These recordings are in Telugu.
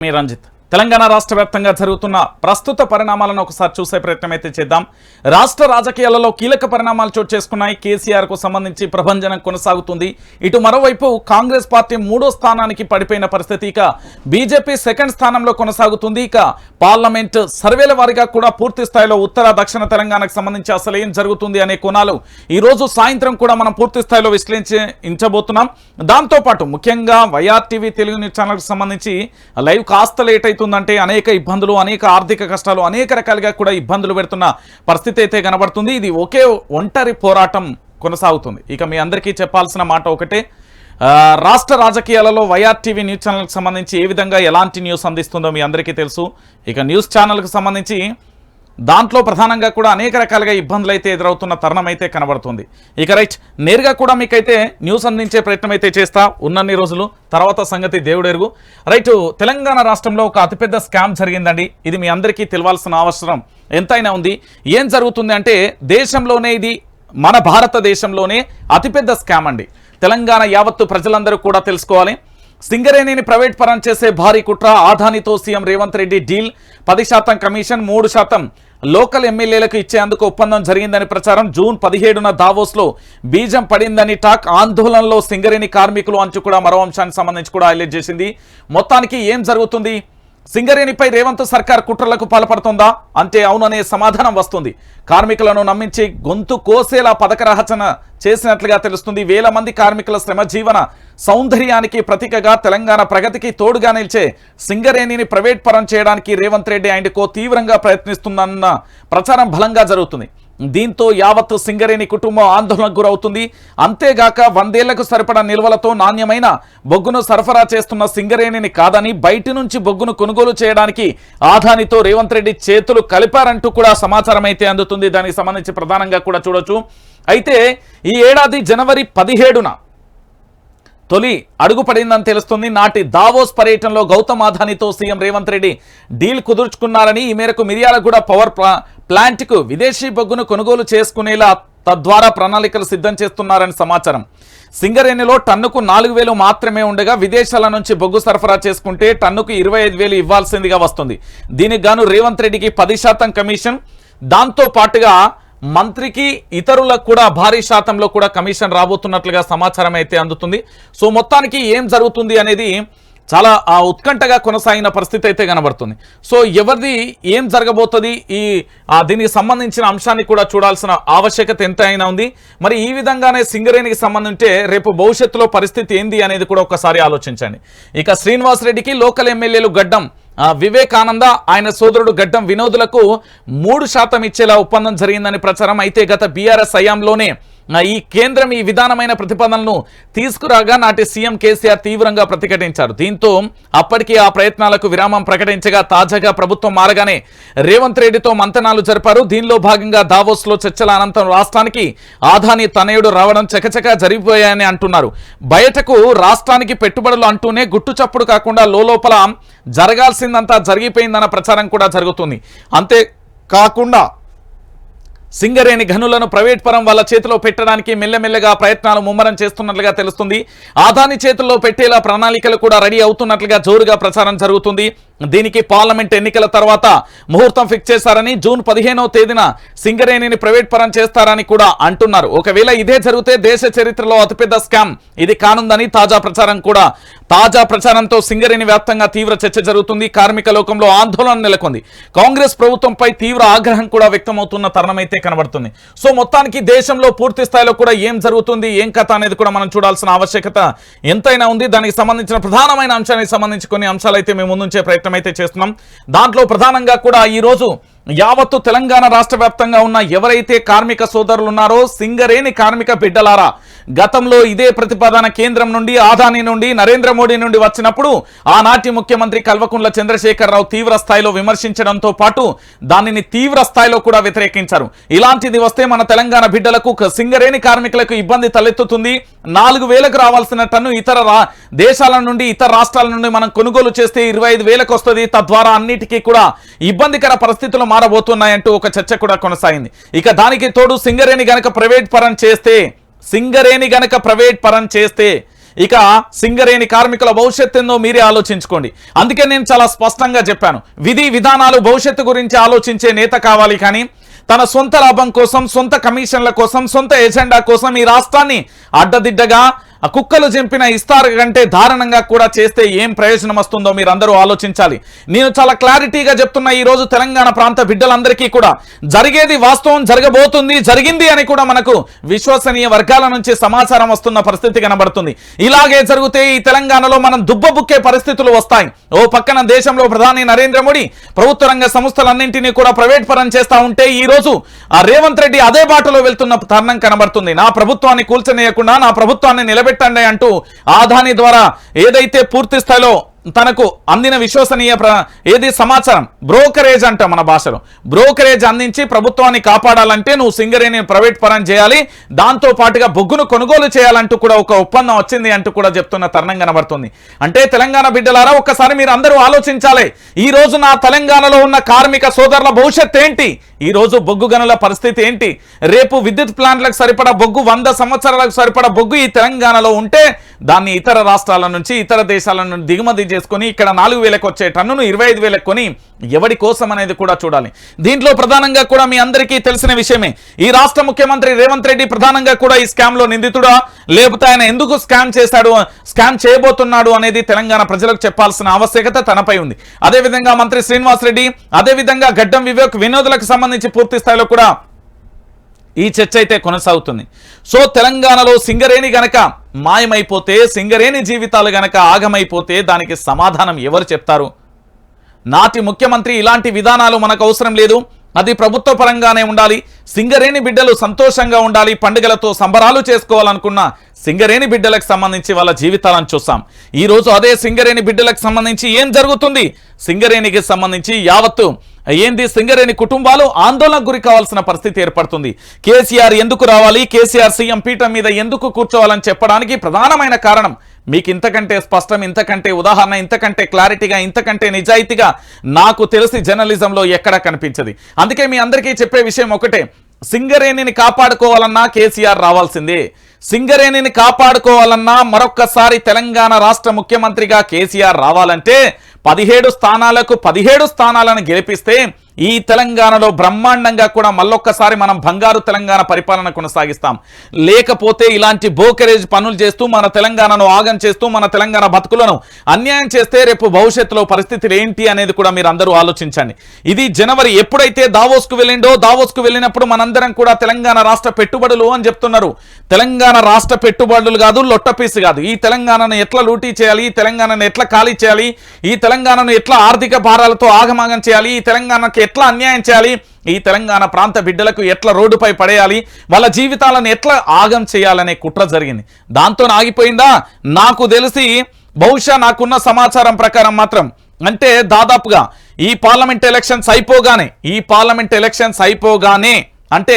మీ రంజిత్ తెలంగాణ రాష్ట్ర వ్యాప్తంగా జరుగుతున్న ప్రస్తుత పరిణామాలను ఒకసారి చూసే ప్రయత్నం అయితే చేద్దాం. రాష్ట్ర రాజకీయాలలో కీలక పరిణామాలు చోటు చేసుకున్నాయి. కేసీఆర్కు సంబంధించి ప్రభంజనం కొనసాగుతుంది. ఇటు మరోవైపు కాంగ్రెస్ పార్టీ మూడో స్థానానికి పడిపోయిన పరిస్థితి ఇక బీజేపీ సెకండ్ స్థానంలో కొనసాగుతుంది. ఇక పార్లమెంట్ సర్వేల వారిగా కూడా పూర్తి స్థాయిలో ఉత్తర దక్షిణ తెలంగాణకు సంబంధించి అసలు ఏం జరుగుతుంది అనే కోణాలు ఈరోజు సాయంత్రం కూడా మనం పూర్తి స్థాయిలో విశ్లేషించబోతున్నాం దాంతో పాటు ముఖ్యంగా వైఆర్టీవీ తెలుగు న్యూస్ ఛానల్కి సంబంధించి లైవ్ కాస్త లేట్ అవుతుందంటే అనేక ఇబ్బందులు అనేక ఆర్థిక కష్టాలు అనేక రకాలుగా కూడా ఇబ్బందులు పెడుతున్న పరిస్థితి అయితే కనబడుతుంది. ఇది ఒకే ఒంటరి పోరాటం కొనసాగుతుంది. ఇక మీ అందరికీ చెప్పాల్సిన మాట ఒకటే. రాష్ట్ర రాజకీయాలలో వైఆర్ టీవీ న్యూస్ ఛానల్కి సంబంధించి ఏ విధంగా ఎలాంటి న్యూస్ అందిస్తుందో మీ అందరికీ తెలుసు. ఇక న్యూస్ ఛానల్కి సంబంధించి దాంట్లో ప్రధానంగా కూడా అనేక రకాలుగా ఇబ్బందులు అయితే ఎదురవుతున్న తరుణం అయితే కనబడుతుంది. ఇక రైట్ నేరుగా కూడా మీకైతే న్యూస్ అందించే ప్రయత్నం అయితే చేస్తా ఉన్నన్ని రోజులు తర్వాత సంగతి దేవుడెరుగు. రైట్ తెలంగాణ రాష్ట్రంలో ఒక అతిపెద్ద స్కామ్ జరిగిందండి. ఇది మీ అందరికీ తెలియాల్సిన అవసరం. ఎంతైనా ఉంది. ఏం జరుగుతుంది అంటే దేశంలోనే ఇది మన భారతదేశంలోనే అతిపెద్ద స్కామ్ అండి. తెలంగాణ యావత్తు ప్రజలందరూ కూడా తెలుసుకోవాలి. సింగరేణిని ప్రైవేట్ పరం చేసే భారీ కుట్ర. ఆధానితో సీఎం రేవంత్ రెడ్డి డీల్. పది శాతం కమిషన్ మూడు శాతం లోకల్ ఎమ్మెల్యేలకు ఇచ్చేందుకు ఒప్పందం జరిగిందని ప్రచారం. జూన్ పదిహేడున దావోస్లో బీజం పడిందని టాక్. ఆందోళనలో సింగరేణి కార్మికులు అంచు కూడా మరో అంశానికి సంబంధించి కూడా హైలైట్ చేసింది. మొత్తానికి ఏం జరుగుతుంది? సింగరేణిపై రేవంత్ సర్కార్ కుట్రలకు పాల్పడుతుందా? అంటే అవుననే సమాధానం వస్తుంది. కార్మికులను నమ్మించి గొంతు కోసేలా పథక రచన చేసినట్లుగా తెలుస్తుంది. వేల మంది కార్మికుల శ్రమ జీవన సౌందర్యానికి ప్రతీకగా తెలంగాణ ప్రగతికి తోడుగా నిలిచే సింగరేణిని ప్రైవేట్ పరం చేయడానికి రేవంత్ రెడ్డి ఆయనకో తీవ్రంగా ప్రయత్నిస్తుందన్న ప్రచారం బలంగా జరుగుతుంది. దీంతో యావత్తు సింగరేణి కుటుంబం ఆందోళనకు గురవుతుంది. అంతేగాక వందేళ్ళకు సరిపడా నిల్వలతో నాణ్యమైన బొగ్గును సరఫరా చేస్తున్న సింగరేణిని కాదని బయటి నుంచి బొగ్గును కొనుగోలు చేయడానికి ఆదానితో రేవంత్ రెడ్డి చేతులు కలిపారంటూ కూడా సమాచారం అయితే అందుతుంది. దానికి సంబంధించి ప్రధానంగా కూడా చూడొచ్చు. అయితే ఈ ఏడాది జనవరి పదిహేడున తొలి అడుగుపడిందని తెలుస్తుంది. నాటి దావోస్ పర్యటనలో గౌతమ్ ఆధానితో సీఎం రేవంత్ రెడ్డి డీల్ కుదుర్చుకున్నారని ఈ మేరకు మిర్యాలగూడ పవర్ ప్లాంట్కు విదేశీ బొగ్గును కొనుగోలు చేసుకునేలా తద్వారా ప్రణాళికలు సిద్ధం చేస్తున్నారని సమాచారం. సింగరేణిలో టన్నుకు నాలుగు వేలు మాత్రమే ఉండగా విదేశాల నుంచి బొగ్గు సరఫరా చేసుకుంటే టన్నుకు ఇరవై ఐదు వేలు ఇవ్వాల్సిందిగా వస్తుంది. దీనికి గాను రేవంత్ రెడ్డికి పది శాతం కమిషన్. దాంతో పాటుగా మంత్రికి ఇతరులకు కూడా భారీ శాతంలో కూడా కమిషన్ రాబోతున్నట్లుగా సమాచారం అయితే అందుతుంది. సో మొత్తానికి ఏం జరుగుతుంది అనేది చాలా ఆ ఉత్కంఠగా కొనసాగిన పరిస్థితి అయితే కనబడుతుంది. సో ఎవరిది ఏం జరగబోతుంది? ఈ దీనికి సంబంధించిన అంశాన్ని కూడా చూడాల్సిన ఆవశ్యకత ఎంత అయినా ఉంది. మరి ఈ విధంగానే సింగరేణికి సంబంధించే రేపు భవిష్యత్తులో పరిస్థితి ఏంది అనేది కూడా ఒకసారి ఆలోచించండి. ఇక శ్రీనివాస్ రెడ్డికి లోకల్ ఎమ్మెల్యేలు గడ్డం వివేకానంద ఆయన సోదరుడు గడ్డం వినోదులకు మూడు శాతం ఇచ్చేలా ఒప్పందం జరిగిందని ప్రచారం అయితే గత బీఆర్ఎస్ హయాంలోనే ఈ కేంద్రం ఈ విధానమైన ప్రతిపాదనలను తీసుకురాగా నాటి సీఎం కేసీఆర్ తీవ్రంగా ప్రతిఘటించారు. దీంతో అప్పటికి ఆ ప్రయత్నాలకు విరామం ప్రకటించగా తాజాగా ప్రభుత్వం మారగానే రేవంత్ రెడ్డితో మంతనాలు జరిపారు. దీనిలో భాగంగా దావోస్లో చర్చల అనంతరం రాష్ట్రానికి ఆదాని తనయుడు రావడం చకచకా జరిగిపోయాయని అంటున్నారు. బయటకు రాష్ట్రానికి పెట్టుబడులు అంటూనే గుట్టు చప్పుడు కాకుండా లోపల జరగాల్సిందంతా జరిగిపోయిందన్న ప్రచారం కూడా జరుగుతుంది. అంతే కాకుండా సింగరేణి గనులను ప్రైవేట్ పరం వాళ్ళ చేతిలో పెట్టడానికి మెల్లమెల్లగా ప్రయత్నాలు ముమ్మరం చేస్తున్నట్లుగా తెలుస్తుంది. ఆదాని చేతుల్లో పెట్టేలా ప్రణాళికలు కూడా రెడీ అవుతున్నట్లుగా జోరుగా ప్రచారం జరుగుతుంది. దీనికి పార్లమెంట్ ఎన్నికల తర్వాత ముహూర్తం ఫిక్స్ చేశారని జూన్ పదిహేనవ తేదీన సింగరేణిని ప్రైవేట్ పరం చేస్తారని కూడా అంటున్నారు. ఒకవేళ ఇదే జరిగితే దేశ చరిత్రలో అతిపెద్ద స్కామ్. ఇది కానుందని తాజా ప్రచారం కూడా. తాజా ప్రచారంతో సింగరేణి వ్యాప్తంగా తీవ్ర చర్చ జరుగుతుంది. కార్మిక లోకంలో ఆందోళన నెలకొంది. కాంగ్రెస్ ప్రభుత్వంపై తీవ్ర ఆగ్రహం కూడా వ్యక్తమవుతున్న తరుణమైతే అయితే కనబడుతుంది. సో మొత్తానికి దేశంలో పూర్తి స్థాయిలో కూడా ఏం జరుగుతుంది ఏం కథ అనేది కూడా మనం చూడాల్సిన ఆవశ్యకత ఎంతైనా ఉంది. దానికి సంబంధించిన ప్రధానమైన అంశానికి సంబంధించి కొన్ని అంశాలు అయితే మేము ముందుంచే ప్రయత్నం అయితే చేస్తున్నాం. దాంట్లో ప్రధానంగా కూడా ఈ రోజు యావత్తు తెలంగాణ రాష్ట్ర వ్యాప్తంగా ఉన్న ఎవరైతే కార్మిక సోదరులు ఉన్నారో సింగరేణి కార్మిక బిడ్డలారా గతంలో ఇదే ప్రతిపాదన కేంద్రం నుండి ఆదాని నుండి నరేంద్ర మోడీ నుండి వచ్చినప్పుడు ఆనాటి ముఖ్యమంత్రి కల్వకుంట్ల చంద్రశేఖరరావు తీవ్ర స్థాయిలో విమర్శించడంతో పాటు దానిని తీవ్ర స్థాయిలో కూడా వ్యతిరేకించారు. ఇలాంటిది వస్తే మన తెలంగాణ బిడ్డలకు సింగరేణి కార్మికులకు ఇబ్బంది తలెత్తుతుంది. నాలుగు వేలకు రావాల్సిన టన్ను ఇతర దేశాల నుండి ఇతర రాష్ట్రాల నుండి మనం కొనుగోలు చేస్తే ఇరవై ఐదు వేలకు వస్తుంది. తద్వారా అన్నిటికీ కూడా ఇబ్బందికర పరిస్థితులు మారబోతున్నాయంటూ ఒక చర్చ కూడా కొనసాగింది. ఇక దానికి తోడు సింగరేణి గనక ప్రైవేట్ పరం చేస్తే సింగరేణి గనక ప్రైవేట్ పరం చేస్తే ఇక సింగరేణి కార్మికుల భవిష్యత్తు ఏందో మీరే ఆలోచించుకోండి. అందుకే నేను చాలా స్పష్టంగా చెప్పాను. విధి విధానాలు భవిష్యత్తు గురించి ఆలోచించే నేత కావాలి కానీ తన సొంత లాభం కోసం సొంత కమిషన్ల కోసం సొంత ఎజెండా కోసం ఈ రాష్ట్రాన్ని అడ్డదిడ్డగా ఆ కుక్కలు చంపిన ఇస్తార్ కంటే దారుణంగా కూడా చేస్తే ఏం ప్రయోజనం వస్తుందో మీరందరూ ఆలోచించాలి. నేను చాలా క్లారిటీగా చెప్తున్నా ఈ రోజు తెలంగాణ ప్రాంత బిడ్డలందరికీ కూడా జరిగేది వాస్తవం జరగబోతుంది జరిగింది అని కూడా మనకు విశ్వసనీయ వర్గాల నుంచి సమాచారం వస్తున్న పరిస్థితి కనబడుతుంది. ఇలాగే జరిగితే ఈ తెలంగాణలో మనం దుబ్బబుక్కే పరిస్థితులు వస్తాయి. ఓ పక్కన దేశంలో ప్రధాని నరేంద్ర మోడీ ప్రభుత్వ రంగ సంస్థలన్నింటినీ కూడా ప్రైవేట్ పరం చేస్తా ఉంటే ఈ రోజు ఆ రేవంత్ రెడ్డి అదే బాటలో వెళ్తున్న తరుణం కనబడుతుంది. నా ప్రభుత్వాన్ని కూల్చనేయకుండా నా ప్రభుత్వాన్ని నిలబెట్టండి అంటూ ఆదాని ద్వారా ఏదైతే పూర్తి స్థాయిలో తనకు అందిన విశ్వసనీయ ప్ర ఏది సమాచారం? బ్రోకరేజ్ అంట మన భాషలో. బ్రోకరేజ్ అందించి ప్రభుత్వాన్ని కాపాడాలంటే నువ్వు సింగరేణి ప్రైవేట్ పరం చేయాలి. దాంతో పాటుగా బొగ్గును కొనుగోలు చేయాలంటూ కూడా ఒక ఒప్పందం వచ్చింది అంటూ కూడా చెప్తున్న తరుణం కనబడుతుంది. అంటే తెలంగాణ బిడ్డలారా ఒక్కసారి మీరు అందరూ ఆలోచించాలి. ఈ రోజు నా తెలంగాణలో ఉన్న కార్మిక సోదరుల భవిష్యత్ ఏంటి? ఈ రోజు బొగ్గు గనుల పరిస్థితి ఏంటి? రేపు విద్యుత్ ప్లాంట్లకు సరిపడా బొగ్గు వంద సంవత్సరాలకు సరిపడా బొగ్గు ఈ తెలంగాణలో ఉంటే దాన్ని ఇతర రాష్ట్రాల నుంచి ఇతర దేశాల నుండి దిగుమతి చేసుకొని ఇక్కడ నాలుగు వేలకు వచ్చే టన్నును ఇరవై ఐదు వేలకు కొని ఎవడి కోసం అనేది కూడా చూడాలి. దీంట్లో ప్రధానంగా కూడా మీ అందరికీ తెలిసిన విషయమే ఈ రాష్ట్ర ముఖ్యమంత్రి రేవంత్ రెడ్డి ప్రధానంగా కూడా ఈ స్కామ్లో నిందితుడా? లేకపోతే ఆయన ఎందుకు స్కామ్ చేశాడు స్కామ్ చేయబోతున్నాడు అనేది తెలంగాణ ప్రజలకు చెప్పాల్సిన ఆవశ్యకత తనపై ఉంది. అదేవిధంగా మంత్రి శ్రీనివాస్ రెడ్డి అదేవిధంగా గడ్డం వివేక్ వినోదులకు సంబంధించి పూర్తి స్థాయిలో కూడా ఈ చర్చ అయితే కొనసాగుతుంది. సో తెలంగాణలో సింగరేణి గనక మాయమైపోతే సింగరేణి జీవితాలు గనక ఆగమైపోతే దానికి సమాధానం ఎవరు చెప్తారు? నాటి ముఖ్యమంత్రి ఇలాంటి విధానాలు మనకు అవసరం లేదు. అది ప్రభుత్వ పరంగానే ఉండాలి. సింగరేణి బిడ్డలు సంతోషంగా ఉండాలి. పండుగలతో సంబరాలు చేసుకోవాలనుకున్న సింగరేణి బిడ్డలకు సంబంధించి వాళ్ళ జీవితాలను చూసాం ఈరోజు అదే సింగరేణి బిడ్డలకు సంబంధించి ఏం జరుగుతుంది? సింగరేణికి సంబంధించి యావత్తు ఏంది సింగరేణి కుటుంబాలు ఆందోళనకు గురి కావాల్సిన పరిస్థితి ఏర్పడుతుంది. కేసీఆర్ ఎందుకు రావాలి? కేసీఆర్ సీఎం పీఠం మీద ఎందుకు కూర్చోవాలని చెప్పడానికి ప్రధానమైన కారణం మీకు ఇంతకంటే స్పష్టం ఇంతకంటే ఉదాహరణ ఇంతకంటే క్లారిటీగా ఇంతకంటే నిజాయితీగా నాకు తెలిసి జర్నలిజంలో ఎక్కడా కనిపించదు. అందుకే మీ అందరికీ చెప్పే విషయం ఒకటే. సింగరేణిని కాపాడుకోవాలన్నా కేసీఆర్ రావాల్సిందే. సింగరేణిని కాపాడుకోవాలన్నా మరొక్కసారి తెలంగాణ రాష్ట్ర ముఖ్యమంత్రిగా కేసీఆర్ రావాలంటే పదిహేడు స్థానాలకు పదిహేడు స్థానాలను గెలిపిస్తే ఈ తెలంగాణలో బ్రహ్మాండంగా కూడా మళ్ళొక్కసారి మనం బంగారు తెలంగాణ పరిపాలన కొనసాగిస్తాం. లేకపోతే ఇలాంటి బోకరేజ్ పనులు చేస్తూ మన తెలంగాణను ఆగం చేస్తూ మన తెలంగాణ బతుకులను అన్యాయం చేస్తే రేపు భవిష్యత్తులో పరిస్థితులు ఏంటి అనేది కూడా మీరు అందరూ ఆలోచించండి. ఇది జనవరి ఎప్పుడైతే దావోస్కు వెళ్ళిండో దావోస్కు వెళ్ళినప్పుడు మనందరం కూడా తెలంగాణ రాష్ట్ర పెట్టుబడులు అని చెప్తున్నారు. తెలంగాణ రాష్ట్ర పెట్టుబడులు కాదు లొట్టపీసు కాదు. ఈ తెలంగాణను ఎట్లా లూటీ చేయాలి ఈ తెలంగాణను ఎట్లా ఖాళీ చేయాలి ఈ తెలంగాణను ఎట్లా ఆర్థిక భారాలతో ఆగమాగం చేయాలి ఈ తెలంగాణకి ఎట్లా అన్యాయం చేయాలి? ఈ తెలంగాణ ప్రాంత బిడ్డలకు ఎట్లా రోడ్డుపై పడేయాలి? వాళ్ళ జీవితాలను ఎట్లా ఆగం చేయాలనే కుట్ర జరిగింది. దాంతో ఆగిపోయిందా? నాకు తెలిసి బహుశా నాకున్న సమాచారం ప్రకారం మాత్రం. అంటే దాదాపుగా ఈ పార్లమెంట్ ఎలక్షన్స్ అయిపోగానే ఈ పార్లమెంట్ ఎలక్షన్స్ అయిపోగానే అంటే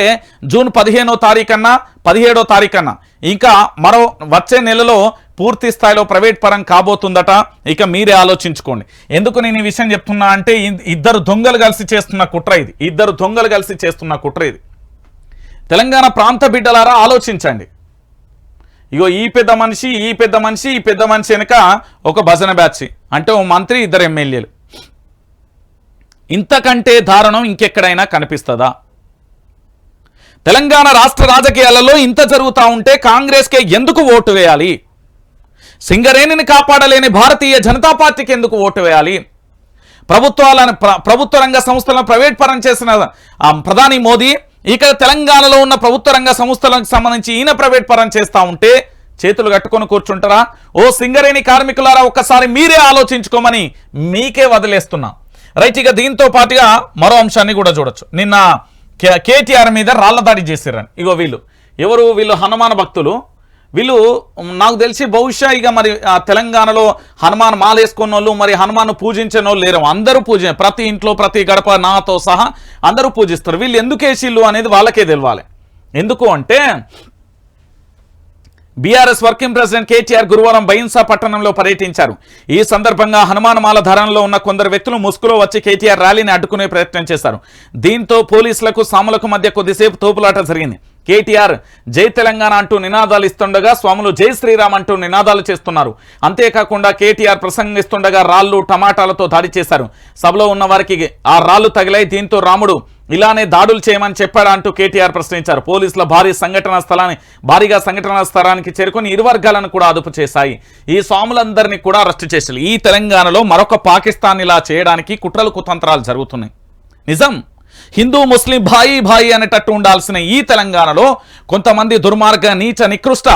జూన్ పదిహేనో తారీఖన్నా పదిహేడో తారీఖన్నా ఇంకా మరో వచ్చే నెలలో పూర్తి స్థాయిలో ప్రైవేట్ పరం కాబోతుందట. ఇక మీరే ఆలోచించుకోండి. ఎందుకు నేను ఈ విషయం చెప్తున్నా అంటే ఇద్దరు దొంగలు కలిసి చేస్తున్న కుట్ర ఇది. ఇద్దరు దొంగలు కలిసి చేస్తున్న కుట్ర ఇది. తెలంగాణ ప్రాంత బిడ్డలారా ఆలోచించండి. ఇగో ఈ పెద్ద మనిషి ఈ పెద్ద మనిషి ఈ పెద్ద మనిషి వెనుక ఒక భజన బ్యాచ్. అంటే ఓ మంత్రి ఇద్దరు ఎమ్మెల్యేలు. ఇంతకంటే దారుణం ఇంకెక్కడైనా కనిపిస్తుందా? తెలంగాణ రాష్ట్ర రాజకీయాలలో ఇంత జరుగుతూ ఉంటే కాంగ్రెస్కే ఎందుకు ఓటు వేయాలి? సింగరేణిని కాపాడలేని భారతీయ జనతా పార్టీకి ఎందుకు ఓటు వేయాలి? ప్రభుత్వాలను ప్ర- ప్రభుత్వ రంగ సంస్థలను ప్రైవేట్ పరం చేసిన ప్రధాని మోదీ ఇక తెలంగాణలో ఉన్న ప్రభుత్వ రంగ సంస్థలకు సంబంధించి ఈయన ప్రైవేట్ పరం చేస్తా ఉంటే చేతులు కట్టుకొని కూర్చుంటారా? ఓ సింగరేణి కార్మికులారా ఒక్కసారి మీరే ఆలోచించుకోమని మీకే వదిలేస్తున్నా. రైట్ ఇక దీంతో పాటుగా మరో అంశాన్ని కూడా చూడొచ్చు. నిన్న కే- కేటీఆర్ మీద రాళ్ళ దాడి చేసిర్రని. ఇగో వీళ్ళు. ఎవరు? వీళ్ళు హనుమాన భక్తులు. వీళ్ళు నాకు తెలిసి బహుశా ఇక మరి తెలంగాణలో హనుమాన్ మాలేసుకున్న వాళ్ళు మరి హనుమాన్ పూజించిన వాళ్ళు లేరు. అందరూ పూజ ప్రతి ఇంట్లో ప్రతి గడప నాతో సహా అందరూ పూజిస్తారు. వీళ్ళు ఎందుకు వేసిళ్ళు అనేది వాళ్ళకే తెలియాలి ఎందుకు అంటే బీఆర్ఎస్ వర్కింగ్ ప్రెసిడెంట్ కేటీఆర్ గురువారం బైన్సా పట్టణంలో పర్యటించారు. ఈ సందర్భంగా హనుమానమాల ధరణలో ఉన్న కొందరు వ్యక్తులు ముసుగులో వచ్చి కేటీఆర్ ర్యాలీని అడ్డుకునే ప్రయత్నం చేశారు. దీంతో పోలీసులకు సాములకు మధ్య కొద్దిసేపు తోపులాట జరిగింది. కేటీఆర్ జై తెలంగాణ అంటూ నినాదాలు ఇస్తుండగా స్వాములు జై శ్రీరామ్ అంటూ నినాదాలు చేస్తున్నారు. అంతేకాకుండా కేటీఆర్ ప్రసంగిస్తుండగా రాళ్ళు టమాటాలతో దాడి చేశారు. సభలో ఉన్న వారికి ఆ రాళ్ళు తగిలాయి దీంతో రాముడు ఇలానే దాడులు చేయమని చెప్పాడా అంటూ కేటీఆర్ ప్రశ్నించారు. పోలీసుల భారీ సంఘటన స్థలాన్ని భారీగా సంఘటన స్థలానికి చేరుకుని ఇరు వర్గాలను కూడా అదుపు చేశాయి. ఈ స్వాములందరినీ కూడా అరెస్టు చేశారు. ఈ తెలంగాణలో మరొక పాకిస్తాన్ ఇలా చేయడానికి కుట్రలు కుతంత్రాలు జరుగుతున్నాయి. నిజం? హిందూ ముస్లిం భాయి భాయి అనేటట్టు ఉండాల్సిన ఈ తెలంగాణలో కొంతమంది దుర్మార్గ నీచ నికృష్ట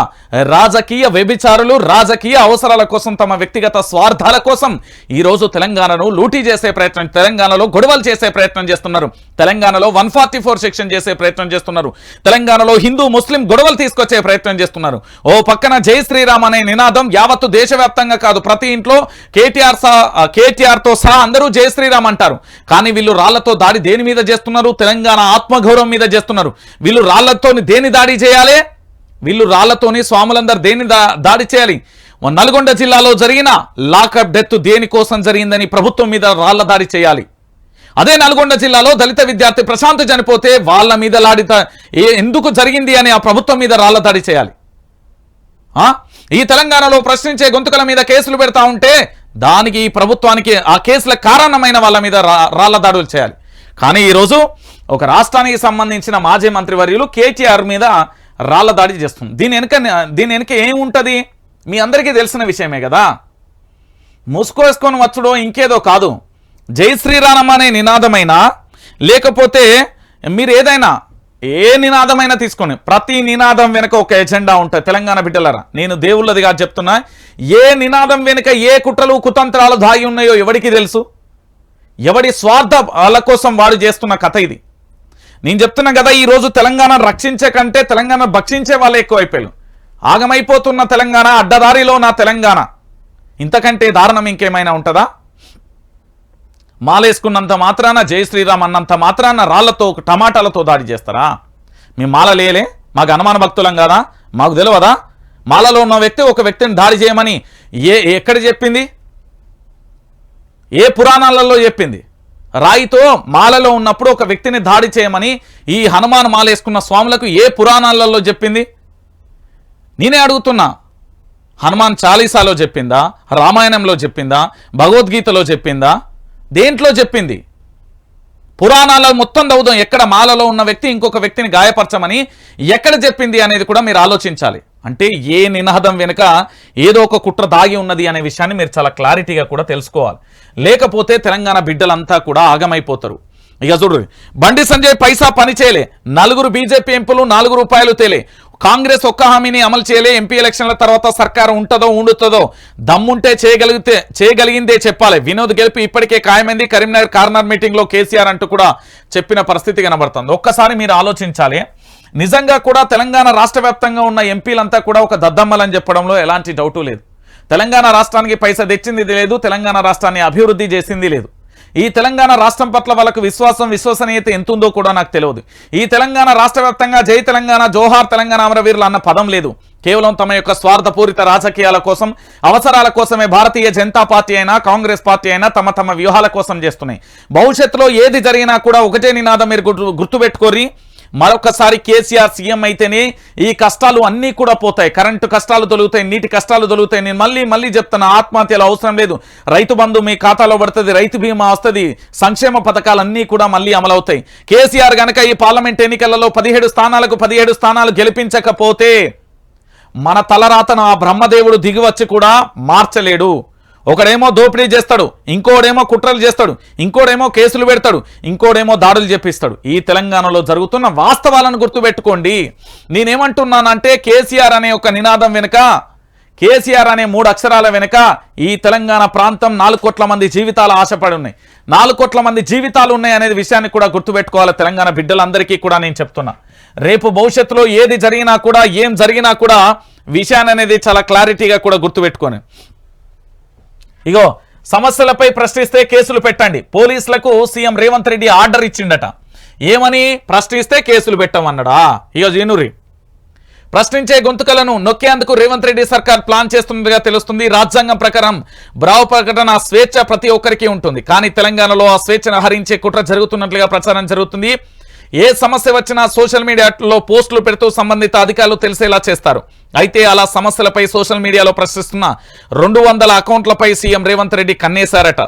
రాజకీయ వ్యభిచారులు రాజకీయ అవసరాల కోసం తమ వ్యక్తిగత స్వార్థాల కోసం ఈ రోజు తెలంగాణను లూటీ చేసే ప్రయత్నం తెలంగాణలో గొడవలు చేసే ప్రయత్నం చేస్తున్నారు. తెలంగాణలో వన్ సెక్షన్ చేసే ప్రయత్నం చేస్తున్నారు. తెలంగాణలో హిందూ ముస్లిం గొడవలు తీసుకొచ్చే ప్రయత్నం చేస్తున్నారు. ఓ పక్కన జై శ్రీరామ్ అనే నినాదం యావత్తు దేశవ్యాప్తంగా కాదు. ప్రతి ఇంట్లో కేటీఆర్ సహా కేటీఆర్తో సహా అందరూ జై శ్రీరామ్ అంటారు. కానీ వీళ్ళు రాళ్ళతో దాడి దేని మీద చేస్తున్నారు తెలంగాణ ఆత్మగౌరవం మీద చేస్తున్నారు. వీళ్ళు రాళ్ళతోని దేని దాడి చేయాలి? వీళ్ళు రాళ్ళతోని స్వాములందరూ దేని దాడి చేయాలి? నల్గొండ జిల్లాలో జరిగిన లాకప్ డెత్ దేనికోసం జరిగిందని ప్రభుత్వం మీద రాళ్ళ దాడి చేయాలి. అదే నల్గొండ జిల్లాలో దళిత విద్యార్థి ప్రశాంత్ చనిపోతే వాళ్ళ మీద లాడిత ఏ- ఎందుకు జరిగింది అని ఆ ప్రభుత్వం మీద రాళ్ళ దాడి చేయాలి? ఆ? ఈ తెలంగాణలో ప్రశ్నించే గొంతుకల మీద కేసులు పెడతా ఉంటే దానికి ఈ ప్రభుత్వానికి ఆ కేసుల కారణమైన వాళ్ళ మీద రాళ్ళ దాడులు చేయాలి. కానీ ఈరోజు ఒక రాష్ట్రానికి సంబంధించిన మాజీ మంత్రివర్యులు కేటీఆర్ మీద రాళ్ళ దాడి చేస్తుంది. దీని వెనుక దీని వెనుక ఏముంటుంది? మీ అందరికీ తెలిసిన విషయమే కదా. మూసుకోసుకొని వచ్చుడో ఇంకేదో కాదు. జై శ్రీరామ్ అనే నినాదమైనా? లేకపోతే మీరు ఏదైనా ఏ నినాదమైనా తీసుకొని ప్రతి నినాదం వెనుక ఒక ఎజెండా ఉంటుంది. తెలంగాణ బిడ్డలరా నేను దేవుళ్ళదిగా చెప్తున్నా ఏ నినాదం వెనుక ఏ కుట్రలు కుతంత్రాలు దాగి ఉన్నాయో ఎవడికి తెలుసు? ఎవడి స్వార్థ వాళ్ళ కోసం వాడు చేస్తున్న కథ ఇది. నేను చెప్తున్నా కదా ఈ రోజు తెలంగాణ రక్షించే కంటే తెలంగాణ భక్షించే వాళ్ళే ఎక్కువైపోయారు. ఆగమైపోతున్న తెలంగాణ అడ్డదారిలో నా తెలంగాణ. ఇంతకంటే దారుణం ఇంకేమైనా ఉంటుందా? మాలేసుకున్నంత మాత్రాన జై శ్రీరామ్ అన్నంత మాత్రాన రాళ్ళతో టమాటాలతో దాడి చేస్తారా? మేము మాల లేలే మాకు అనుమాన భక్తులం కదా? మాకు తెలియదా మాలలో ఉన్న వ్యక్తి ఒక వ్యక్తిని దాడి చేయమని ఏ ఎక్కడ చెప్పింది? ఏ పురాణాలలో చెప్పింది? రాయితో మాలలో ఉన్నప్పుడు ఒక వ్యక్తిని దాడి చేయమని ఈ హనుమాన్ మాలేసుకున్న స్వాములకు ఏ పురాణాలలో చెప్పింది? నేనే అడుగుతున్నా. హనుమాన్ చాలీసాలో చెప్పిందా? రామాయణంలో చెప్పిందా? భగవద్గీతలో చెప్పిందా? దేంట్లో చెప్పింది? పురాణాల మొత్తం దౌదం ఎక్కడ మాలలో ఉన్న వ్యక్తి ఇంకొక వ్యక్తిని గాయపరచమని ఎక్కడ చెప్పింది అనేది కూడా మీరు ఆలోచించాలి. అంటే ఏ నినాదం వెనుక ఏదో ఒక కుట్ర దాగి ఉన్నది అనే విషయాన్ని మీరు చాలా క్లారిటీగా కూడా తెలుసుకోవాలి. లేకపోతే తెలంగాణ బిడ్డలంతా కూడా ఆగమైపోతారు. ఇక చూడు బండి సంజయ్ పైసా పని చేయలే. నలుగురు బీజేపీ ఎంపులు నాలుగు రూపాయలు తేలే. కాంగ్రెస్ ఒక్క హామీని అమలు చేయలే. ఎంపీ ఎలక్షన్ల తర్వాత సర్కారు ఉంటుందో ఉండుతుందో దమ్ముంటే చేయగలిగితే చేయగలిగిందే చెప్పాలి. వినోద్ గెలిపి ఇప్పటికే ఖాయమైంది. కరీంనగర్ కార్నర్ మీటింగ్లో కేసీఆర్ అంటూ కూడా చెప్పిన పరిస్థితి కనబడుతుంది. ఒక్కసారి మీరు ఆలోచించాలి. నిజంగా కూడా తెలంగాణ రాష్ట్ర వ్యాప్తంగా ఉన్న ఎంపీలంతా కూడా ఒక దద్దమ్మలని చెప్పడంలో ఎలాంటి డౌటు లేదు. తెలంగాణ రాష్ట్రానికి పైస తెచ్చింది లేదు తెలంగాణ రాష్ట్రాన్ని అభివృద్ధి చేసింది లేదు. ఈ తెలంగాణ రాష్ట్రం పట్ల వాళ్ళకు విశ్వాసం విశ్వసనీయత ఎంత ఉందో కూడా నాకు తెలియదు. ఈ తెలంగాణ రాష్ట్ర వ్యాప్తంగా జై తెలంగాణ జోహార్ తెలంగాణ అమరవీరులు అన్న పదం లేదు. కేవలం తమ యొక్క స్వార్థపూరిత రాజకీయాల కోసం అవసరాల కోసమే భారతీయ జనతా పార్టీ అయినా కాంగ్రెస్ పార్టీ అయినా తమ తమ వ్యూహాల కోసం చేస్తున్నాయి. భవిష్యత్తులో ఏది జరిగినా కూడా ఒకటే నినాదం మీరు గుర్తు గుర్తుపెట్టుకోరి మరొకసారి కేసీఆర్ సీఎం అయితేనే ఈ కష్టాలు అన్నీ కూడా పోతాయి. కరెంటు కష్టాలు తొలుగుతాయి నీటి కష్టాలు తొలుగుతాయి. నేను మళ్ళీ మళ్ళీ చెప్తాను ఆత్మహత్యలు అవసరం లేదు. రైతు బంధు మీ ఖాతాలో పడుతుంది రైతు బీమా వస్తుంది సంక్షేమ పథకాలన్నీ కూడా మళ్ళీ అమలవుతాయి. కేసీఆర్ గనక ఈ పార్లమెంట్ ఎన్నికలలో పదిహేడు స్థానాలకు పదిహేడు స్థానాలు గెలిపించకపోతే మన తలరాతను ఆ బ్రహ్మదేవుడు దిగివచ్చి కూడా మార్చలేడు. ఒకడేమో దోపిడీ చేస్తాడు ఇంకోడేమో కుట్రలు చేస్తాడు ఇంకోడేమో కేసులు పెడతాడు ఇంకోడేమో దాడులు చెప్పిస్తాడు ఈ తెలంగాణలో జరుగుతున్న వాస్తవాలను గుర్తుపెట్టుకోండి. నేనేమంటున్నానంటే కేసీఆర్ అనే ఒక నినాదం వెనుక కేసీఆర్ అనే మూడు అక్షరాల వెనుక ఈ తెలంగాణ ప్రాంతం నాలుగు కోట్ల మంది జీవితాలు ఆశపడి ఉన్నాయి. నాలుగు కోట్ల మంది జీవితాలు ఉన్నాయి అనేది విషయాన్ని కూడా గుర్తుపెట్టుకోవాలి తెలంగాణ బిడ్డలందరికీ కూడా నేను చెప్తున్నా. రేపు భవిష్యత్తులో ఏది జరిగినా కూడా ఏం జరిగినా కూడా విషయాన్ని అనేది చాలా క్లారిటీగా కూడా గుర్తుపెట్టుకోను. ఇగో సమస్యలపై ప్రశ్నిస్తే కేసులు పెట్టండి. పోలీసులకు సీఎం రేవంత్ రెడ్డి ఆర్డర్ ఇచ్చిండట. ఏమని? ప్రశ్నిస్తే కేసులు పెట్టమన్నాడా? ఇగో జీనూరి. ప్రశ్నించే గొంతుకలను నొక్కేందుకు రేవంత్ రెడ్డి సర్కార్ ప్లాన్ చేస్తున్నదిగా తెలుస్తుంది. రాజ్యాంగం ప్రకారం బ్రావ్ ప్రకటన స్వేచ్ఛ ప్రతి ఒక్కరికి ఉంటుంది. కానీ తెలంగాణలో ఆ స్వేచ్ఛను హరించే కుట్ర జరుగుతున్నట్లుగా ప్రచారం జరుగుతుంది. ఏ సమస్య వచ్చినా సోషల్ మీడియాలో పోస్టులు పెడుతూ సంబంధిత అధికారులు తెలిసేలా చేస్తారు. అయితే అలా సమస్యలపై సోషల్ మీడియాలో ప్రశ్నిస్తున్న రెండు వందల అకౌంట్లపై సీఎం రేవంత్ రెడ్డి కన్నేశారట.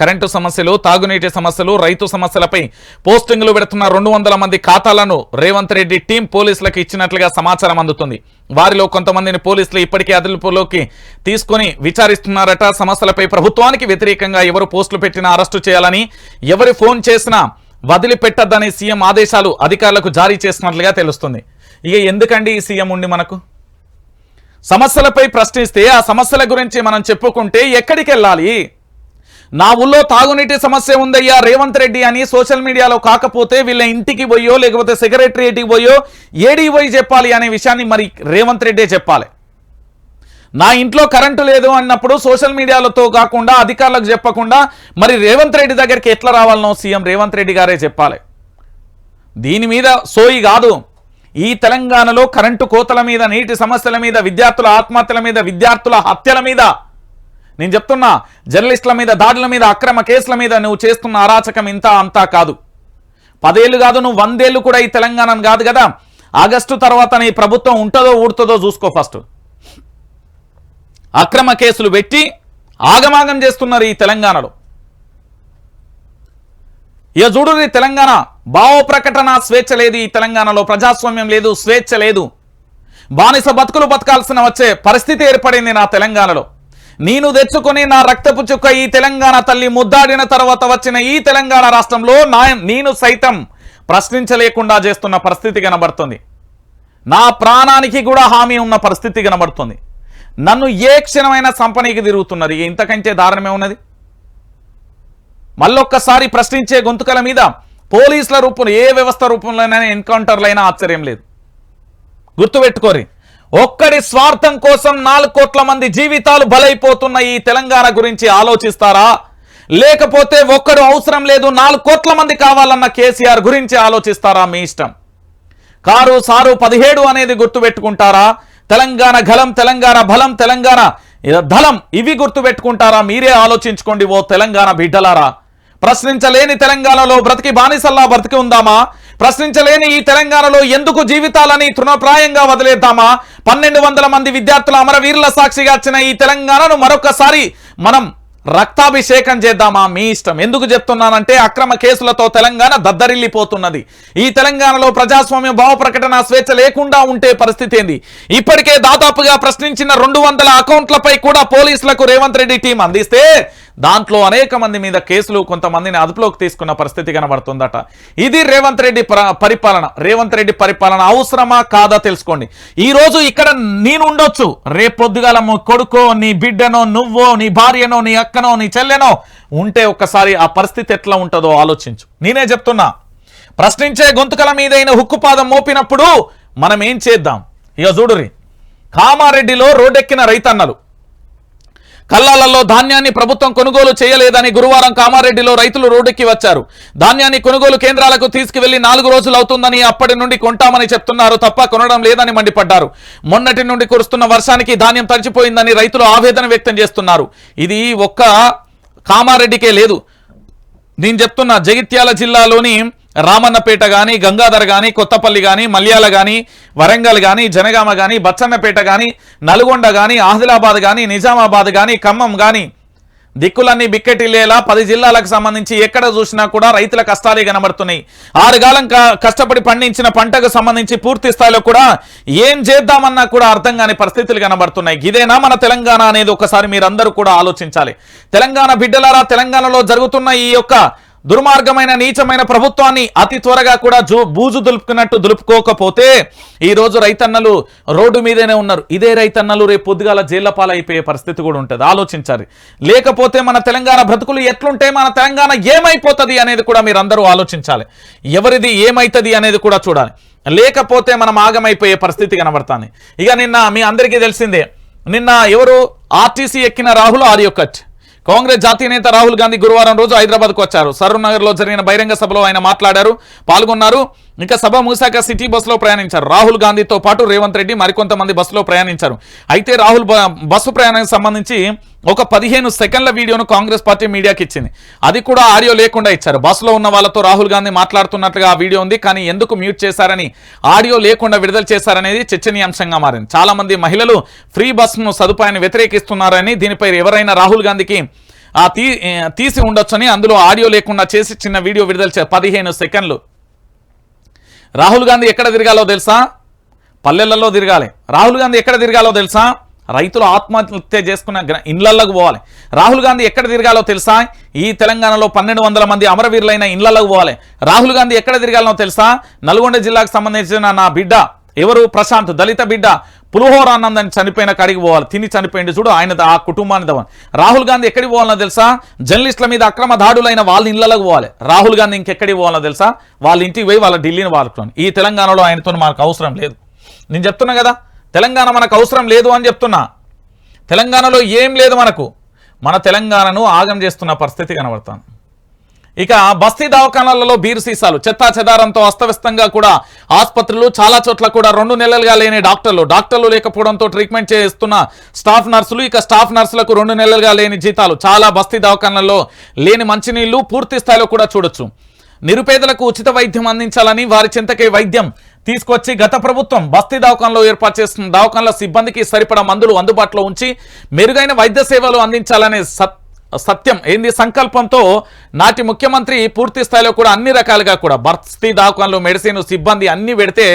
కరెంటు సమస్యలు తాగునీటి సమస్యలు రైతు సమస్యలపై పోస్టింగ్లు పెడుతున్న రెండు వందల మంది ఖాతాలను రేవంత్ రెడ్డి టీం పోలీసులకు ఇచ్చినట్లుగా సమాచారం అందుతుంది. వారిలో కొంతమందిని పోలీసులు ఇప్పటికే అదుపులోకి తీసుకొని విచారిస్తున్నారట. సమస్యలపై ప్రభుత్వానికి వ్యతిరేకంగా ఎవరు పోస్టులు పెట్టినా అరెస్టు చేయాలని ఎవరి ఫోన్ చేసినా వదిలిపెట్టద్దని సీఎం ఆదేశాలు అధికారులకు జారీ చేసినట్లుగా తెలుస్తుంది. ఇక ఎందుకండి ఈ సీఎం ఉండి మనకు? సమస్యలపై ప్రశ్నిస్తే ఆ సమస్యల గురించి మనం చెప్పుకుంటే ఎక్కడికి వెళ్ళాలి నా ఊళ్ళో తాగునీటి సమస్య ఉందయ్యా రేవంత్ రెడ్డి అని సోషల్ మీడియాలో కాకపోతే వీళ్ళ ఇంటికి పోయో లేకపోతే సెక్రటరియేట్కి పోయో ఏడీ పోయి చెప్పాలి అనే విషయాన్ని మరి రేవంత్ రెడ్డే చెప్పాలి. నా ఇంట్లో కరెంటు లేదు అన్నప్పుడు సోషల్ మీడియాలతో కాకుండా అధికారులకు చెప్పకుండా మరి రేవంత్ రెడ్డి దగ్గరికి ఎట్లా రావాలనో సీఎం రేవంత్ రెడ్డి గారే చెప్పాలి. దీని మీద సోయి కాదు. ఈ తెలంగాణలో కరెంటు కోతల మీద నీటి సమస్యల మీద విద్యార్థుల ఆత్మహత్యల మీద విద్యార్థుల హత్యల మీద. నేను చెప్తున్నా జర్నలిస్టుల మీద దాడుల మీద అక్రమ కేసుల మీద నువ్వు చేస్తున్న అరాచకం ఇంత అంతా కాదు. పదేళ్ళు కాదు నువ్వు వందేళ్ళు కూడా ఈ తెలంగాణ కాదు కదా. ఆగస్టు తర్వాత నీ ప్రభుత్వం ఉంటుందో ఊడుతుందో చూసుకో ఫస్ట్. అక్రమ కేసులు పెట్టి ఆగమాగం చేస్తున్నారు ఈ తెలంగాణలో. ఇక చూడు ఈ తెలంగాణ భావ ప్రకటన స్వేచ్ఛ లేదు ఈ తెలంగాణలో ప్రజాస్వామ్యం లేదు స్వేచ్ఛ లేదు. బానిస బతుకులు బతకాల్సిన వచ్చే పరిస్థితి ఏర్పడింది నా తెలంగాణలో. నేను తెచ్చుకొని నా రక్తపు చుక్క ఈ తెలంగాణ తల్లి ముద్దాడిన తర్వాత వచ్చిన ఈ తెలంగాణ రాష్ట్రంలో నా నేను సైతం ప్రశ్నించలేకుండా చేస్తున్న పరిస్థితి కనబడుతుంది. నా ప్రాణానికి కూడా హామీ ఉన్న పరిస్థితి కనబడుతుంది. నన్ను ఏ క్షణమైనా సంపనీకి తిరుగుతున్నది ఇంతకంటే దారుణమే ఉన్నది మళ్ళొక్కసారి ప్రశ్నించే గొంతుకల మీద పోలీసుల రూపంలో ఏ వ్యవస్థ రూపంలోనైనా ఎన్కౌంటర్లైనా ఆశ్చర్యం లేదు. గుర్తుపెట్టుకోరి ఒక్కడి స్వార్థం కోసం నాలుగు కోట్ల మంది జీవితాలు బలైపోతున్న ఈ తెలంగాణ గురించి ఆలోచిస్తారా? లేకపోతే ఒక్కడు అవసరం లేదు నాలుగు కోట్ల మంది కావాలన్న కేసీఆర్ గురించి ఆలోచిస్తారా మీ ఇష్టం? కారు సారు పదిహేడు అనేది గుర్తుపెట్టుకుంటారా? తెలంగాణ ఘలం తెలంగాణ బలం తెలంగాణ ధలం ఇవి గుర్తుపెట్టుకుంటారా మీరే ఆలోచించుకోండి ఓ తెలంగాణ బిడ్డలారా. ప్రశ్నించలేని తెలంగాణలో బ్రతికి బానిసల్లా బ్రతికి ఉందామా? ప్రశ్నించలేని ఈ తెలంగాణలో ఎందుకు జీవితాలని తృణప్రాయంగా వదిలేద్దామా? పన్నెండు వందల మంది విద్యార్థుల అమరవీరుల సాక్షిగా వచ్చిన ఈ తెలంగాణను మరొకసారి మనం రక్తాభిషేకం చేద్దామా? మీ ఇష్టం. ఎందుకు చెప్తున్నానంటే అక్రమ కేసులతో తెలంగాణ దద్దరిల్లిపోతున్నది. ఈ తెలంగాణలో ప్రజాస్వామ్య భావ ప్రకటన స్వేచ్ఛ లేకుండా ఉంటే పరిస్థితి ఏంది? ఇప్పటికే దాదాపుగా ప్రశ్నించిన రెండు వందల అకౌంట్లపై కూడా పోలీసులకు రేవంత్ రెడ్డి టీం అందిస్తే దాంట్లో అనేక మంది మీద కేసులు కొంతమందిని అదుపులోకి తీసుకున్న పరిస్థితి కనబడుతుందట. ఇది రేవంత్ రెడ్డి పరిపాలన. రేవంత్ రెడ్డి పరిపాలన అవసరమా కాదా తెలుసుకోండి. ఈ రోజు ఇక్కడ నేను ఉండొచ్చు. రేపొద్దుగాల కొడుకో నీ బిడ్డనో నువ్వో నీ భార్యనో నీ అక్కనో నీ చెల్లెనో ఉంటే ఒక్కసారి ఆ పరిస్థితి ఎట్లా ఉంటుందో ఆలోచించు. నేనే చెప్తున్నా. ప్రశ్నించే గొంతుకల మీదైన హుక్కుపాదం మోపినప్పుడు మనం ఏం చేద్దాం? ఇక చూడురి కామారెడ్డిలో రోడ్డెక్కిన రైతన్నలు. కల్లాలలో ధాన్యాన్ని ప్రభుత్వం కొనుగోలు చేయలేదని గురువారం కామారెడ్డిలో రైతులు రోడ్డుకి వచ్చారు. ధాన్యాన్ని కొనుగోలు కేంద్రాలకు తీసుకువెళ్ళి నాలుగు రోజులు అవుతుందని అప్పటి నుండి కొంటామని చెప్తున్నారు. తప్ప కొనడం లేదని మండిపడ్డారు. మొన్నటి నుండి కురుస్తున్న వర్షానికి ధాన్యం తడిచిపోయిందని రైతులు ఆవేదన వ్యక్తం చేస్తున్నారు. ఇది ఒక్క కామారెడ్డికే లేదు. నేను చెప్తున్నా జగిత్యాల జిల్లాలోని రామన్నపేట కానీ గంగాధర్ కానీ కొత్తపల్లి కానీ మల్యాల కానీ వరంగల్ కానీ జనగామ కానీ బచ్చన్నపేట కానీ నల్గొండ కానీ ఆదిలాబాద్ కానీ నిజామాబాద్ కానీ ఖమ్మం కానీ దిక్కులన్నీ బిక్కెటిల్లేలా పది జిల్లాలకు సంబంధించి ఎక్కడ చూసినా కూడా రైతుల కష్టాలే కనబడుతున్నాయి. ఆరుగాలం కష్టపడి పండించిన పంటకు సంబంధించి పూర్తి స్థాయిలో కూడా ఏం చేద్దామన్నా కూడా అర్థం కాని పరిస్థితులు కనబడుతున్నాయి. ఇదేనా మన తెలంగాణ అనేది? ఒకసారి మీరందరూ కూడా ఆలోచించాలి. తెలంగాణ బిడ్డలారా తెలంగాణలో జరుగుతున్న ఈ యొక్క దుర్మార్గమైన నీచమైన ప్రభుత్వాన్ని అతి త్వరగా కూడా జూ బూజు దులుపుకున్నట్టు దులుపుకోకపోతే ఈరోజు రైతన్నలు రోడ్డు మీదనే ఉన్నారు. ఇదే రైతన్నలు రేపు పొద్దుగాల జైళ్ళ పాలైపోయే పరిస్థితి కూడా ఉంటుంది. ఆలోచించాలి. లేకపోతే మన తెలంగాణ బ్రతుకులు ఎట్లుంటే మన తెలంగాణ ఏమైపోతుంది అనేది కూడా మీరు అందరూ ఆలోచించాలి. ఎవరిది ఏమైతుంది అనేది కూడా చూడాలి. లేకపోతే మనం ఆగమైపోయే పరిస్థితి కనబడుతుంది. ఇక నిన్న మీ అందరికీ తెలిసిందే. నిన్న ఎవరు ఆర్టీసీ ఎక్కిన రాహుల్ ఆర్యోకట్. కాంగ్రెస్ జాతీయ నేత రాహుల్ గాంధీ గురువారం రోజు హైదరాబాద్కు వచ్చారు. సరూర్ నగర్లో జరిగిన బహిరంగ సభలో ఆయన మాట్లాడారు పాల్గొన్నారు. ఇంకా సభ మూసాక సిటీ బస్సులో ప్రయాణించారు. రాహుల్ గాంధీతో పాటు రేవంత్ రెడ్డి మరికొంతమంది బస్సులో ప్రయాణించారు. అయితే రాహుల్ బ- బస్సు ప్రయాణానికి సంబంధించి ఒక పదిహేను సెకండ్ల వీడియోను కాంగ్రెస్ పార్టీ మీడియాకి ఇచ్చింది. అది కూడా ఆడియో లేకుండా ఇచ్చారు. బస్సులో ఉన్న వాళ్ళతో రాహుల్ గాంధీ మాట్లాడుతున్నట్లుగా ఆ వీడియో ఉంది. కానీ ఎందుకు మ్యూట్ చేశారని ఆడియో లేకుండా విడుదల చేశారనేది చర్చనీయాంశంగా మారింది. చాలా మంది మహిళలు ఫ్రీ బస్సును సదుపాయాన్ని వ్యతిరేకిస్తున్నారని దీనిపై ఎవరైనా రాహుల్ గాంధీకి తీసి ఉండొచ్చని అందులో ఆడియో లేకుండా చేసి చిన్న వీడియో విడుదల చే పదిహేను సెకండ్లు. రాహుల్ గాంధీ ఎక్కడ తిరగాలో తెలుసా? పల్లెలలో తిరగాలి. రాహుల్ గాంధీ ఎక్కడ తిరగాలో తెలుసా? రైతులు ఆత్మహత్య చేసుకున్న గ్ర- పోవాలి. రాహుల్ గాంధీ ఎక్కడ తిరగాలో తెలుసా? ఈ తెలంగాణలో పన్నెండు వందల మంది అమరవీరులైన ఇళ్ళలోకి పోవాలి. రాహుల్ గాంధీ ఎక్కడ తిరగాలో తెలుసా? నల్గొండ జిల్లాకు సంబంధించిన నా బిడ్డ ఎవరు? ప్రశాంత్ దళిత బిడ్డ. పులిహోరానందని చనిపోయిన కాడికి పోవాలి. తిని చనిపోయింది చూడు ఆయన ఆ కుటుంబాన్ని దవన్ రాహుల్ గాంధీ ఎక్కడికి పోవాలనో తెలుసా? జర్నలిస్టుల మీద అక్రమ దాడులైన వాళ్ళ ఇళ్ళలోకి పోవాలి. రాహుల్ గాంధీ ఇంకెక్కడికి పోవాలనో తెలుసా? వాళ్ళ ఇంటికి పోయి వాళ్ళ ఢిల్లీని వాడుకోండి ఈ తెలంగాణలో ఆయనతో మనకు అవసరం లేదు. నేను చెప్తున్నా కదా తెలంగాణ మనకు అవసరం లేదు అని చెప్తున్నా. తెలంగాణలో ఏం లేదు మనకు. మన తెలంగాణను ఆగం చేస్తున్న పరిస్థితి కనబడుతుంది. ఇక బస్తీ దవాఖానాలలో బీరు సీసాలు చెత్తా చెదారంతో అస్తవ్యస్తంగా కూడా ఆసుపత్రులు చాలా చోట్ల కూడా రెండు నెలలుగా లేని డాక్టర్లు డాక్టర్లు లేకపోవడంతో ట్రీట్మెంట్ చేస్తున్న స్టాఫ్ నర్సులు ఇక స్టాఫ్ నర్సులకు రెండు నెలలుగా లేని జీతాలు చాలా బస్తీ దవాఖానాల్లో లేని మంచినీళ్ళు పూర్తి స్థాయిలో కూడా చూడొచ్చు. నిరుపేదలకు ఉచిత వైద్యం అందించాలని వారి చింతకే వైద్యం తీసుకొచ్చి గత ప్రభుత్వం బస్తీ దవాఖానలో ఏర్పాటు చేస్తున్న దవాఖానల సిబ్బందికి సరిపడా మందులు అందుబాటులో ఉంచి మెరుగైన వైద్య సేవలు అందించాలనే సత్ సత్యం. ఏంది సంకల్పంతో నాటి ముఖ్యమంత్రి పూర్తి స్థాయిలో కూడా అన్ని రకాలుగా కూడా బస్తీ దవాఖానలు మెడిసిన్ సిబ్బంది అన్ని పెడితే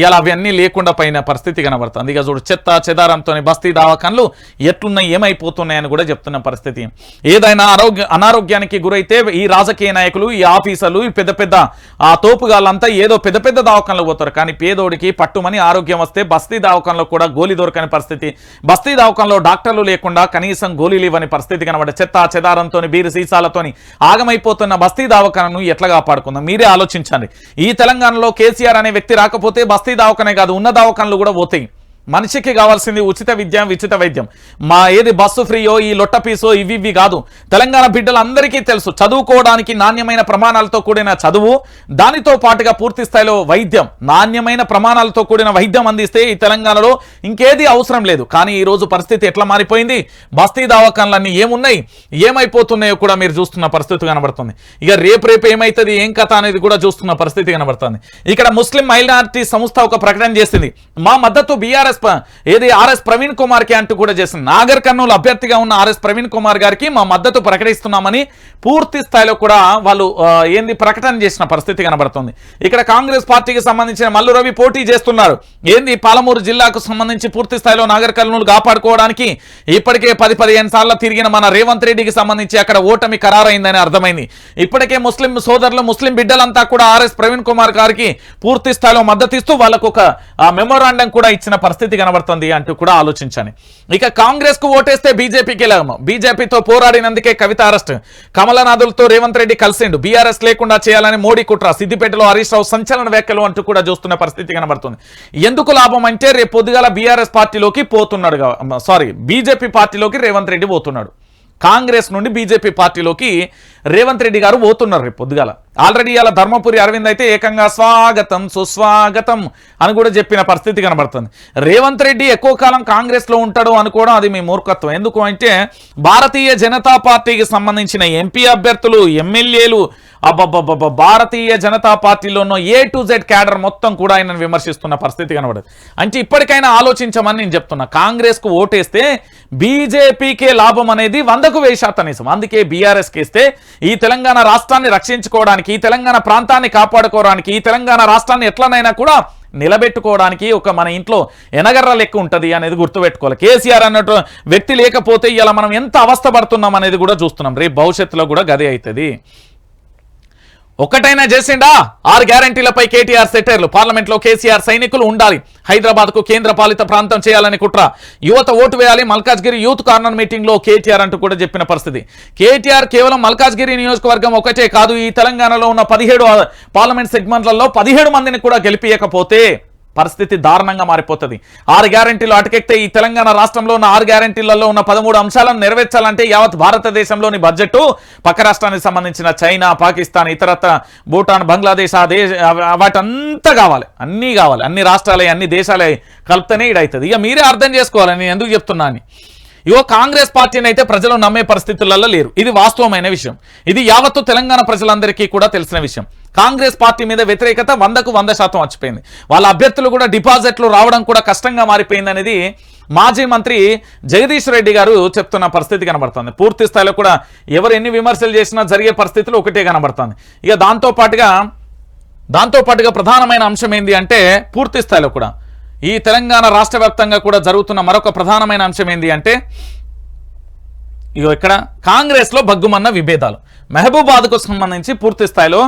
ఇలా అవన్నీ లేకుండా పోయిన పరిస్థితి కనబడుతుంది. ఇక చూడు చెత్త చెదారంతో బస్తీ దవాఖానలు ఎట్లున్నాయి ఏమైపోతున్నాయని కూడా చెప్తున్న పరిస్థితి. ఏదైనా ఆరోగ్య అనారోగ్యానికి గురైతే ఈ రాజకీయ నాయకులు ఈ ఆఫీసర్లు ఈ పెద్ద పెద్ద ఆ తోపుగాళ్ళంతా ఏదో పెద్ద పెద్ద దవాఖానలు పోతారు. కానీ పేదోడికి పట్టుమని ఆరోగ్యం వస్తే బస్తీ దవాఖానలో కూడా గోలీ దొరకని పరిస్థితి. బస్తీ దవాఖానలో డాక్టర్లు లేకుండా కనీసం గోళీలు ఇవ్వని పరిస్థితి కనబడే చెత్త చెదారంతో బీరు సీసాలతోని ఆగమైపోతున్న బస్తీ దావఖానను ఎట్లా కాపాడుకుందాం? మీరే ఆలోచించండి. ఈ తెలంగాణలో కేసీఆర్ అనే వ్యక్తి రాకపోతే బస్తీ దావఖానే కాదు ఉన్న దావఖానలు కూడా పోతాయి. మనిషికి కావాల్సింది ఉచిత విద్య ఉచిత వైద్యం. మా ఏది బస్సు ఫ్రీయో ఈ లొట్ట పీసో ఇవి ఇవి కాదు. తెలంగాణ బిడ్డలందరికీ తెలుసు. చదువుకోవడానికి నాణ్యమైన ప్రమాణాలతో కూడిన చదువు దానితో పాటుగా పూర్తి స్థాయిలో వైద్యం. నాణ్యమైన ప్రమాణాలతో కూడిన వైద్యం అందిస్తే ఈ తెలంగాణలో ఇంకేది అవసరం లేదు. కానీ ఈ రోజు పరిస్థితి ఎట్లా మారిపోయింది? బస్తీ దవాఖానలన్నీ ఏమున్నాయి? ఏమైపోతున్నాయో కూడా మీరు చూస్తున్న పరిస్థితి కనబడుతుంది. ఇక రేపు రేపు ఏమైతుంది ఏం కథ అనేది కూడా చూస్తున్న పరిస్థితి కనబడుతుంది. ఇక్కడ ముస్లిం మైనారిటీ సంస్థ ఒక ప్రకటన చేసింది. మా మద్దతు బీఆర్ఎస్ ఏది ఆర్ఎస్ ప్రవీణ్ కుమార్కి అంటూ కూడా చేసింది నాగర్ కర్నూలు అభ్యర్థిగా ఉన్న ఆర్ఎస్ ప్రవీణ్ కుమార్ గారికి మా మద్దతు ప్రకటిస్తున్నామని పూర్తి స్థాయిలో కూడా వాళ్ళు ఏంది ప్రకటన చేసిన పరిస్థితి కనబడుతుంది. ఇక్కడ కాంగ్రెస్ పార్టీకి సంబంధించిన మల్లు రవి పోటీ చేస్తున్నారు. ఏంది పాలమూరు జిల్లాకు సంబంధించి పూర్తి స్థాయిలో నాగర్ కర్నూలు కాపాడుకోవడానికి ఇప్పటికే పది పదిహేను సార్లు తిరిగిన మన రేవంత్ రెడ్డికి సంబంధించి అక్కడ ఓటమి ఖరారైందని అర్థమైంది. ఇప్పటికే ముస్లిం సోదరులు ముస్లిం బిడ్డలంతా కూడా ఆర్ఎస్ ప్రవీణ్ కుమార్ గారికి పూర్తి స్థాయిలో మద్దతు ఇస్తూ వాళ్ళకు ఒక మెమోరాండం కూడా ఇచ్చిన పరిస్థితి కనబడుతుంది అంటూ కూడా ఆలోచించాను ఇక కాంగ్రెస్కు ఓటేస్తే బీజేపీకి లేము బీజేపీతో పోరాడినందుకే కవిత అరెస్ట్. కమలనాథులతో రేవంత్ రెడ్డి కలిసిండు. బీఆర్ఎస్ లేకుండా చేయాలని మోడీ కుట్ర. సిద్దిపేటలో హరీష్ రావు సంచలన వ్యాఖ్యలు అంటూ కూడా చూస్తున్న పరిస్థితి కనబడుతుంది. ఎందుకు లాభం అంటే రేపు పొద్దుగాల బీఆర్ఎస్ పార్టీలోకి పోతున్నాడు సారీ బీజేపీ పార్టీలోకి రేవంత్ రెడ్డి పోతున్నాడు. కాంగ్రెస్ నుండి బీజేపీ పార్టీలోకి రేవంత్ రెడ్డి గారు పోతున్నారు రేపు పొద్దుగాల. ఆల్రెడీ ఇలా ధర్మపురి అరవింద్ అయితే ఏకంగా స్వాగతం సుస్వాగతం అని కూడా చెప్పిన పరిస్థితి కనబడుతుంది. రేవంత్ రెడ్డి ఎక్కువ కాలం కాంగ్రెస్లో ఉంటాడు అనుకోవడం అది మీ మూర్ఖత్వం. ఎందుకు అంటే భారతీయ జనతా పార్టీకి సంబంధించిన ఎంపీ అభ్యర్థులు ఎమ్మెల్యేలు అబ్బబ్బబ్బబ్బ భారతీయ జనతా పార్టీలోనో ఏ టు జెడ్ క్యాడర్ మొత్తం కూడా ఆయనను విమర్శిస్తున్న పరిస్థితి కనబడదు. అంటే ఇప్పటికైనా ఆలోచించమని నేను చెప్తున్నా. కాంగ్రెస్కు ఓటేస్తే బీజేపీకే లాభం అనేది వందకు వెయ్యి శాతం నిజం. అందుకే బీఆర్ఎస్కి ఇస్తే ఈ తెలంగాణ రాష్ట్రాన్ని రక్షించుకోవడానికి ఈ తెలంగాణ ప్రాంతాన్ని కాపాడుకోవడానికి ఈ తెలంగాణ రాష్ట్రాన్ని ఎట్లనైనా కూడా నిలబెట్టుకోవడానికి ఒక మన ఇంట్లో ఎనగర్ర లెక్క ఉంటుంది అనేది గుర్తుపెట్టుకోవాలి. కేసీఆర్ అన్నట్టు వ్యక్తి లేకపోతే ఇలా మనం ఎంత అవస్థ పడుతున్నాం అనేది కూడా చూస్తున్నాం. రేపు భవిష్యత్తులో కూడా గదే అవుతుంది. ఒక్కటైనా చేసిండా? ఆరు గ్యారంటీలపై కేటీఆర్ సెటర్లు. పార్లమెంట్లో కేసీఆర్ సైనికులు ఉండాలి. హైదరాబాద్కు కేంద్ర పాలిత ప్రాంతం చేయాలని కుట్ర. యువత ఓటు వేయాలి. మల్కాజ్గిరి యూత్ కార్నర్ మీటింగ్లో కేటీఆర్ అంటూ కూడా చెప్పిన పరిస్థితి. కేటీఆర్ కేవలం మల్కాజ్గిరి నియోజకవర్గం ఒకటే కాదు ఈ తెలంగాణలో ఉన్న పదిహేడు పార్లమెంట్ సెగ్మెంట్లలో పదిహేడు మందిని కూడా గెలిపియకపోతే పరిస్థితి దారుణంగా మారిపోతుంది. ఆరు గ్యారంటీలు అటకెక్తే ఈ తెలంగాణ రాష్ట్రంలో ఉన్న ఆరు గ్యారంటీలలో ఉన్న పదమూడు అంశాలను నెరవేర్చాలంటే యావత్ భారతదేశంలోని బడ్జెట్ పక్క రాష్ట్రానికి సంబంధించిన చైనా పాకిస్తాన్ ఇతరత్ర భూటాన్ బంగ్లాదేశ్ ఆ దేశ వాటంతా కావాలి. అన్నీ కావాలి. అన్ని రాష్ట్రాలే అన్ని దేశాలే కలిపితేనే ఇడవుతుంది ఇక మీరే అర్థం చేసుకోవాలి. నేను ఎందుకు చెప్తున్నా అని. ఇగో కాంగ్రెస్ పార్టీని అయితే ప్రజలు నమ్మే పరిస్థితులలో లేరు. ఇది వాస్తవమైన విషయం. ఇది యావత్తు తెలంగాణ ప్రజలందరికీ కూడా తెలిసిన విషయం. కాంగ్రెస్ పార్టీ మీద వ్యతిరేకత వందకు వంద శాతం వచ్చిపోయింది. వాళ్ళ అభ్యర్థులు కూడా డిపాజిట్లు రావడం కూడా కష్టంగా మారిపోయింది అనేది మాజీ మంత్రి జగదీష్ రెడ్డి గారు చెప్తున్న పరిస్థితి కనబడుతుంది. పూర్తి స్థాయిలో కూడా ఎవరు ఎన్ని విమర్శలు చేసినా జరిగే పరిస్థితులు ఒకటే కనబడుతుంది. ఇక దాంతో పాటుగా దాంతో పాటుగా ప్రధానమైన అంశం ఏంటి అంటే పూర్తి స్థాయిలో కూడా. ఈ తెలంగాణ రాష్ట్ర వ్యాప్తంగా కూడా జరుగుతున్న మరొక ప్రధానమైన అంశం ఏంది అంటే ఇగో ఇక్కడ కాంగ్రెస్లో భగ్గుమన్న విభేదాలు. మహబూబాద్కు సంబంధించి పూర్తి స్థాయిలో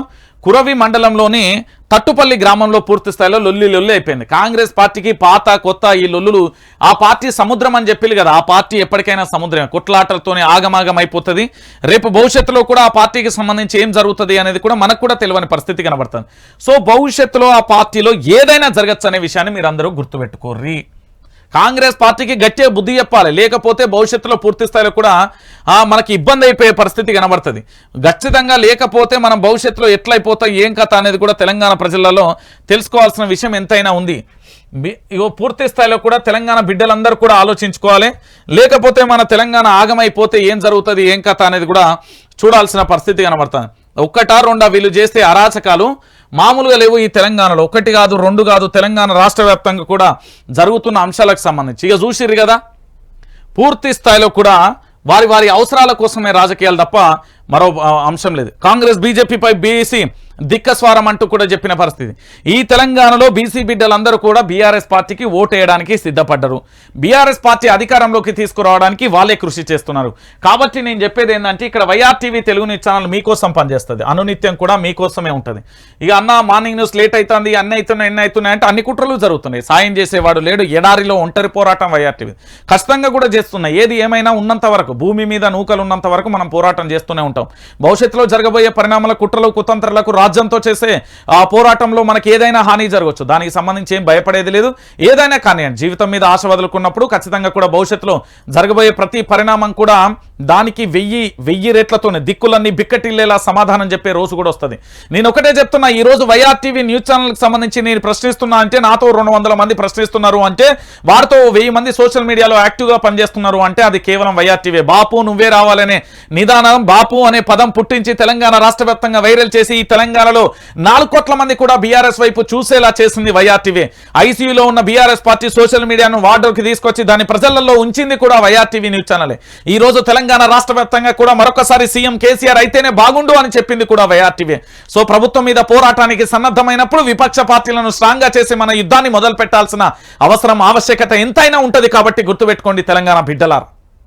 కురవి మండలంలోని తట్టుపల్లి గ్రామంలో పూర్తి స్థాయిలో లొల్లి లొల్లి అయిపోయింది. కాంగ్రెస్ పార్టీకి పాత కొత్త ఈ లొల్లులు ఆ పార్టీ సముద్రం అని చెప్పి కదా. ఆ పార్టీ ఎప్పటికైనా సముద్రం కుట్లాటలతోనే ఆగమాగం అయిపోతుంది రేపు భవిష్యత్తులో కూడా ఆ పార్టీకి సంబంధించి ఏం జరుగుతుంది అనేది కూడా మనకు కూడా తెలియని పరిస్థితి కనబడుతుంది. సో భవిష్యత్తులో ఆ పార్టీలో ఏదైనా జరగచ్చు అనే విషయాన్ని మీరు అందరూ గుర్తుపెట్టుకోర్రి. కాంగ్రెస్ పార్టీకి గట్టిగా బుద్ధి చెప్పాలి. లేకపోతే భవిష్యత్తులో పూర్తి స్థాయిలో కూడా మనకి ఇబ్బంది అయిపోయే పరిస్థితి కనబడుతుంది. ఖచ్చితంగా లేకపోతే మనం భవిష్యత్తులో ఎట్లయిపోతాం ఏం కథ అనేది కూడా తెలంగాణ ప్రజలలో తెలుసుకోవాల్సిన విషయం ఎంతైనా ఉంది. ఇగో పూర్తి స్థాయిలో కూడా తెలంగాణ బిడ్డలందరూ కూడా ఆలోచించుకోవాలి. లేకపోతే మన తెలంగాణ ఆగమైపోతే ఏం జరుగుతుంది ఏం కథ అనేది కూడా చూడాల్సిన పరిస్థితి కనబడుతుంది. ఒక్కటా రెండా వీళ్ళు చేస్తే అరాచకాలు? మామూలుగా లేవు ఈ తెలంగాణలో. ఒకటి కాదు రెండు కాదు తెలంగాణ రాష్ట్ర వ్యాప్తంగా కూడా జరుగుతున్న అంశాలకు సంబంధించి. ఇక చూసిర్రు కదా? పూర్తి స్థాయిలో కూడా వారి వారి అవసరాల కోసమే రాజకీయాలు తప్ప మరో అంశం లేదు. కాంగ్రెస్ బీజేపీపై బీసీ దిక్కస్వారం అంటూ కూడా చెప్పిన పరిస్థితి. ఈ తెలంగాణలో బీసీ బిడ్డలందరూ కూడా బీఆర్ఎస్ పార్టీకి ఓటేయడానికి సిద్ధపడ్డరు. బీఆర్ఎస్ పార్టీ అధికారంలోకి తీసుకురావడానికి వాళ్ళే కృషి చేస్తున్నారు. కాబట్టి నేను చెప్పేది ఏంటంటే ఇక్కడ వైఆర్టీవీ తెలుగు న్యూస్ ఛానల్ మీకోసం పనిచేస్తుంది. అనునిత్యం కూడా మీకోసమే ఉంటుంది. ఇక అన్న మార్నింగ్ న్యూస్ లేట్ అవుతుంది అన్ని అవుతున్నాయి ఎన్ని అవుతున్నాయి అంటే అన్ని కుట్రలు జరుగుతున్నాయి. సాయం చేసేవాడు లేడు ఎడారిలో ఒంటరి పోరాటం వైఆర్టీవీ. ఖచ్చితంగా కూడా చేస్తున్నాయి. ఏది ఏమైనా ఉన్నంత వరకు భూమి మీద నూకలు ఉన్నంత వరకు మనం పోరాటం చేస్తూనే ఉంటాం. భవిష్యత్తులో జరగబోయే పరిణామాల కుట్రలు కుతంత్రాలకు రాజ్యంతో చేసే ఆ పోరాటంలో మనకి ఏదైనా హాని జరగవచ్చు దానికి సంబంధించి ఏం భయపడేది లేదు. ఏదైనా కానీ జీవితం మీద ఆశ వదులుకున్నప్పుడు ఖచ్చితంగా కూడా భవిష్యత్తులో జరగబోయే ప్రతి పరిణామం కూడా దానికి వెయ్యి వెయ్యి రేట్లతోనే దిక్కులన్నీ బిక్కటిల్లేలా సమాధానం చెప్పే రోజు కూడా వస్తుంది. నేను ఒకటే చెప్తున్నా ఈ రోజు వైఆర్టీవీ న్యూస్ ఛానల్కి సంబంధించి నేను ప్రశ్నిస్తున్నా అంటే నాతో రెండు వందల మంది ప్రశ్నిస్తున్నారు అంటే వారితో వెయ్యి మంది సోషల్ మీడియాలో యాక్టివ్గా పనిచేస్తున్నారు అంటే అది కేవలం వైఆర్టీవీ. బాపు నువ్వే రావాలనే నిదానం బాపు అనే పదం పుట్టించి తెలంగాణ రాష్ట్ర వ్యాప్తంగా వైరల్ చేసి ఈ తెలంగాణ తెలంగాణలో నాలుగు కోట్ల మంది కూడా బీఆర్ఎస్ వైపు చూసేలా చేసింది వైఆర్టీవీ. ఐసీయూలో ఉన్న బీఆర్ఎస్ పార్టీ సోషల్ మీడియాను వార్డుకి తీసుకొచ్చి దాని ప్రజలలో ఉంచింది కూడా వైఆర్టీవీ న్యూస్ ఛానలే. ఈ రోజు తెలంగాణ రాష్ట్ర వ్యాప్తంగా కూడా మరొకసారి సీఎం కేసీఆర్ అయితేనే బాగుండు అని చెప్పింది కూడా వైఆర్టీవీ. సో ప్రభుత్వం మీద పోరాటానికి సన్నద్ధమైనప్పుడు విపక్ష పార్టీలను స్ట్రాంగ్గా చేసి మన యుద్ధాన్ని మొదలు పెట్టాల్సిన అవసరం ఆవశ్యకత ఎంతైనా ఉంటది కాబట్టి గుర్తుపెట్టుకోండి తెలంగాణ బిడ్డలారా.